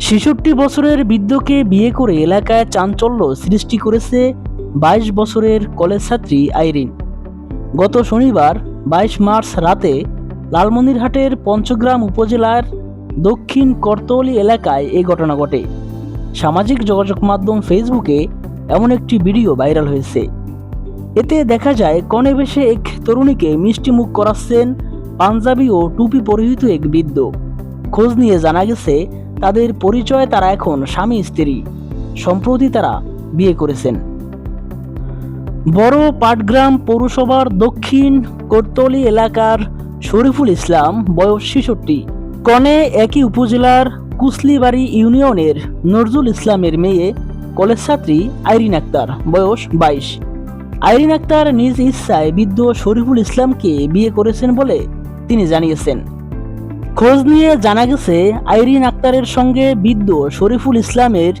ছেষট্টি বছরের বৃদ্ধকে বিয়ে করে এলাকায় চাঞ্চল্য সৃষ্টি করেছে বাইশ বছরের কলেজ ছাত্রী আইরিন। গত শনিবার, বাইশ মার্চ রাতে লালমনিরহাটের পঞ্চগ্রাম উপজেলার দক্ষিণ করতলি এলাকায় এই ঘটনা ঘটে। সামাজিক যোগাযোগ মাধ্যম ফেসবুকে এমন একটি ভিডিও ভাইরাল হয়েছে। এতে দেখা যায়, কনে বেশে এক তরুণীকে মিষ্টি মুখ করাচ্ছেন পাঞ্জাবি ও টুপি পরিহিত এক বৃদ্ধ। খোঁজ নিয়ে জানা গেছে তাদের পরিচয় তারা এখন স্বামী স্ত্রী। সম্প্রতি তারা বিয়ে করেছেন। বড় পাটগ্রাম পৌরসভার দক্ষিণ কোটতলি এলাকার শরীফুল ইসলাম, বয়স ছেষট্টি। কনে একই উপজেলার কুসলিবাড়ি ইউনিয়নের নজরুল ইসলামের মেয়ে কলেজ ছাত্রী আইরিন আক্তার, বয়স বাইশ। আইরিন আক্তার নিজ ইচ্ছায় বৃদ্ধ শরীফুল ইসলামকে বিয়ে করেছেন বলে তিনি জানিয়েছেন। খোঁজ নিয়ে জানা গেছে, আইরিন আক্তারের সঙ্গে বৃদ্ধ শরীফুল ইসলামের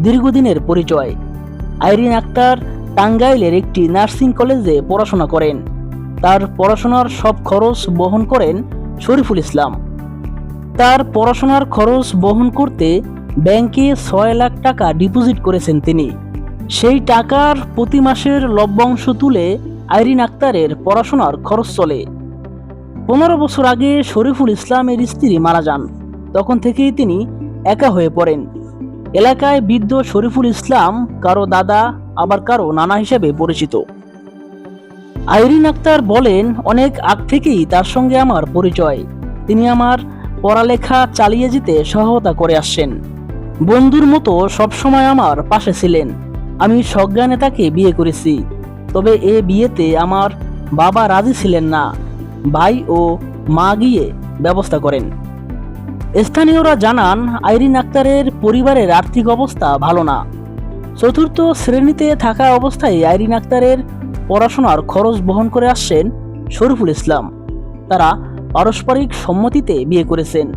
দীর্ঘদিনের পরিচয়। আইরিন আক্তার টাঙ্গাইলের একটি নার্সিং কলেজে পড়াশোনা করেন। তার পড়াশোনার সব খরচ বহন করেন শরীফুল ইসলাম। তার পড়াশোনার খরচ বহন করতে ব্যাংকে ছয় লাখ টাকা ডিপোজিট করেছেন তিনি। সেই টাকার প্রতি মাসের লভ্যাংশ তুলে আইরিন আক্তারের পড়াশোনার খরচ চলে। পনেরো বছর আগে শরীফুল ইসলামের স্ত্রী মারা যান। তখন থেকেই তিনি একা হয়ে পড়েন। এলাকায় বৃদ্ধ শরীফুল ইসলাম কারও দাদা, আবার কারও নানা হিসেবে পরিচিত। আইরিন আক্তার বলেন, অনেক আগ থেকেই তার সঙ্গে আমার পরিচয়। তিনি আমার পড়ালেখা চালিয়ে যেতে সহায়তা করে আসছেন। বন্ধুর মতো সবসময় আমার পাশে ছিলেন। আমি সজ্ঞানে তাকে বিয়ে করেছি। তবে এ বিয়েতে আমার বাবা রাজি ছিলেন না। ভাই ও মা গিয়ে ব্যবস্থা করেন। স্থানীয়রা জানান, আইরিন আক্তারের পরিবারের আর্থিক অবস্থা ভালো না। চতুর্থ শ্রেণীতে থাকা অবস্থায় আইরিন আক্তারের পড়াশোনার খরচ বহন করে আসছেন শরীফুল ইসলাম। তারা পারস্পরিক সম্মতিতে বিয়ে করেছেন।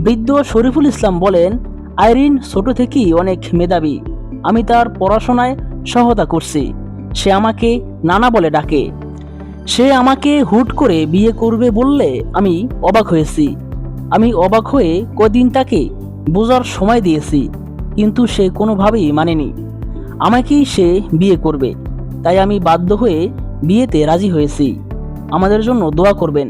বৃদ্ধ শরীফুল ইসলাম বলেন, আইরিন ছোট থেকেই অনেক মেধাবী। আমি তার পড়াশোনায় সহায়তা করছি। সে আমাকে নানা বলে ডাকে। সে আমাকে হুট করে বিয়ে করবে বললে আমি অবাক হয়েছি। আমি অবাক হয়ে কদিন তাকে বোঝার সময় দিয়েছি, কিন্তু সে কোনোভাবেই মানেনি। আমাকেই সে বিয়ে করবে, তাই আমি বাধ্য হয়ে বিয়েতে রাজি হয়েছি। আমাদের জন্য দোয়া করবেন।